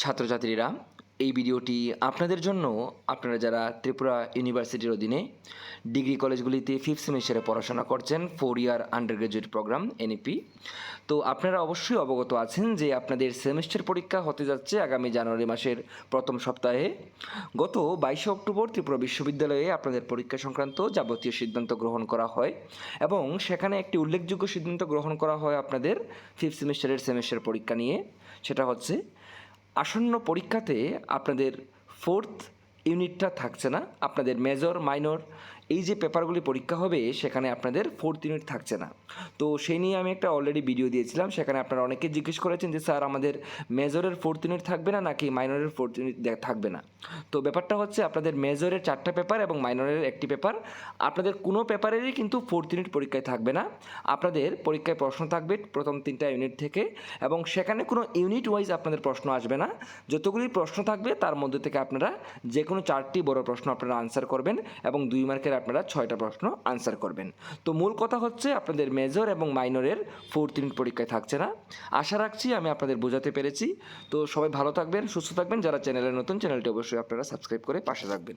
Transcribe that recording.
ছাত্রছাত্রীরা, এই ভিডিওটি আপনাদের জন্য। আপনারা যারা ত্রিপুরা ইউনিভার্সিটির অধীনে ডিগ্রি কলেজগুলিতে ফিফথ সেমিস্টারে পড়াশোনা করছেন four year undergraduate program NEP তো আপনারা অবশ্যই অবগত আছেন যে আপনাদের সেমিস্টার পরীক্ষা হতে যাচ্ছে আগামী জানুয়ারি মাসের প্রথম সপ্তাহে। গত বাইশে অক্টোবর ত্রিপুরা বিশ্ববিদ্যালয়ে আপনাদের পরীক্ষা সংক্রান্ত যাবতীয় সিদ্ধান্ত গ্রহণ করা হয় এবং সেখানে একটি উল্লেখযোগ্য সিদ্ধান্ত গ্রহণ করা হয় আপনাদের ফিফথ সেমিস্টারের সেমিস্টার পরীক্ষা নিয়ে। সেটা হচ্ছে আসন্ন পরীক্ষাতে আপনাদের ফোর্থ ইউনিটটা থাকছে না আপনাদের মেজর মাইনর এই যে পেপারগুলি পরীক্ষা হবে, সেখানে আপনাদের ফোর্থ ইউনিট থাকছে না। তো সেই নিয়ে আমি একটা অলরেডি ভিডিও দিয়েছিলাম, সেখানে আপনারা অনেকে জিজ্ঞেস করেছেন যে, স্যার, আমাদের মেজরের ফোর্থ ইউনিট থাকবে না, নাকি মাইনরের ফোর্থ ইউনিট থাকবে না? তো ব্যাপারটা হচ্ছে, আপনাদের মেজরের চারটা পেপার এবং মাইনরের একটি পেপার আপনাদের কোনো পেপারেরই কিন্তু ফোর্থ ইউনিট পরীক্ষায় থাকবে না। আপনাদের পরীক্ষায় প্রশ্ন থাকবে প্রথম তিনটা ইউনিট থেকে, এবং সেখানে কোনো ইউনিট ওয়াইজ আপনাদের প্রশ্ন আসবে না। যতগুলি প্রশ্ন থাকবে, তার মধ্যে থেকে আপনারা যে কোনো চারটি বড় প্রশ্ন আপনারা আনসার করবেন, এবং দুই মার্কের আপনারা ছয়টা প্রশ্ন আনসার করবেন। তো মূল কথা হচ্ছে আপনাদের মেজর এবং মাইনরের ফোর্থ ইউনিট পরীক্ষায় থাকছে না। আশা রাখছি আমি আপনাদের বোঝাতে পেরেছি। তো সবাই ভালো থাকবেন, সুস্থ থাকবেন। যারা চ্যানেলের নতুন চ্যানেলটি অবশ্যই আপনারা সাবস্ক্রাইব করে পাশে রাখবেন